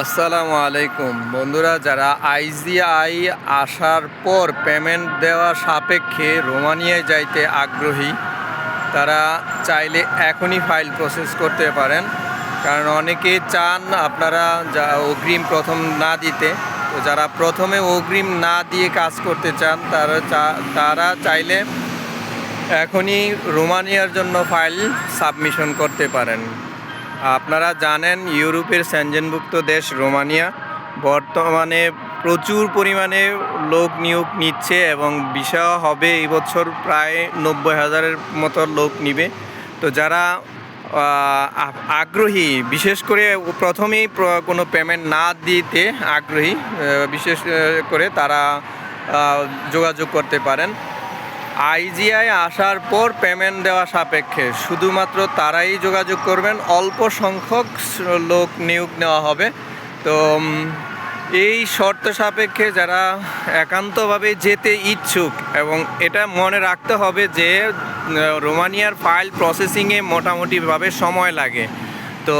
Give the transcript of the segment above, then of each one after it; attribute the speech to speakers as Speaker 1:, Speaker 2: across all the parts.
Speaker 1: আসসালামু আলাইকুম। বন্ধুরা, যারা আইজিআই আসার পর পেমেন্ট দেওয়া সাপেক্ষে রোমানিয়ায় যাইতে আগ্রহী, তারা চাইলে এখনই ফাইল প্রসেস করতে পারেন। কারণ অনেকে চান আপনারা যা অগ্রিম প্রথম না দিতে। তো যারা প্রথমে অগ্রিম না দিয়ে কাজ করতে চান, তারা তারা চাইলে এখনই রোমানিয়ার জন্য ফাইল সাবমিশন করতে পারেন। আপনারা জানেন ইউরোপের স্যানজেনভুক্ত দেশ রোমানিয়া। বর্তমানে প্রচুর পরিমাণে লোক নিয়োগ নিচ্ছে এবং বিষয় হবে এই বছর প্রায় নব্বই হাজারের মতো লোক নিবে। তো যারা আগ্রহী, বিশেষ করে প্রথমেই কোনো পেমেন্ট না দিতে আগ্রহী বিশেষ করে তারা যোগাযোগ করতে পারেন। আইজিআই আসার পর পেমেন্ট দেওয়া সাপেক্ষে, শুধুমাত্র তারাই যোগাযোগ করবেন, অল্প সংখ্যক লোক নিয়োগ নেওয়া হবে। তো এই শর্ত সাপেক্ষে যারা একান্তভাবে যেতে ইচ্ছুক এবং এটা মনে রাখতে হবে যে রোমানিয়ার ফাইল প্রসেসিংয়ে মোটামুটিভাবে সময় লাগে। তো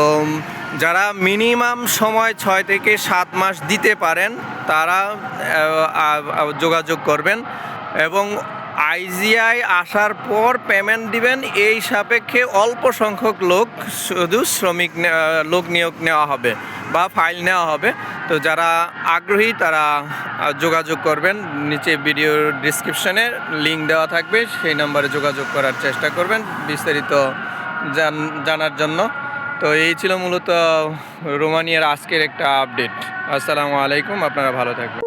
Speaker 1: যারা মিনিমাম সময় ছয় থেকে সাত মাস দিতে পারেন, তারা যোগাযোগ করবেন এবং আইজিআই আসার পর পেমেন্ট দিবেন এই সাপেক্ষে অল্প সংখ্যক লোক শুধু শ্রমিক লোক নিয়োগ নেওয়া হবে বা ফাইল নেওয়া হবে। তো যারা আগ্রহী তারা যোগাযোগ করবেন। নিচে ভিডিওর ডিসক্রিপশনে লিঙ্ক দেওয়া থাকবে। সেই নম্বরে যোগাযোগ করার চেষ্টা করবেন বিস্তারিত জান- জানার জন্য। তো এই ছিল মূলত রোমানিয়ার আজকের একটা আপডেট আসসালামু আলাইকুম, আপনারা ভালো থাকবেন।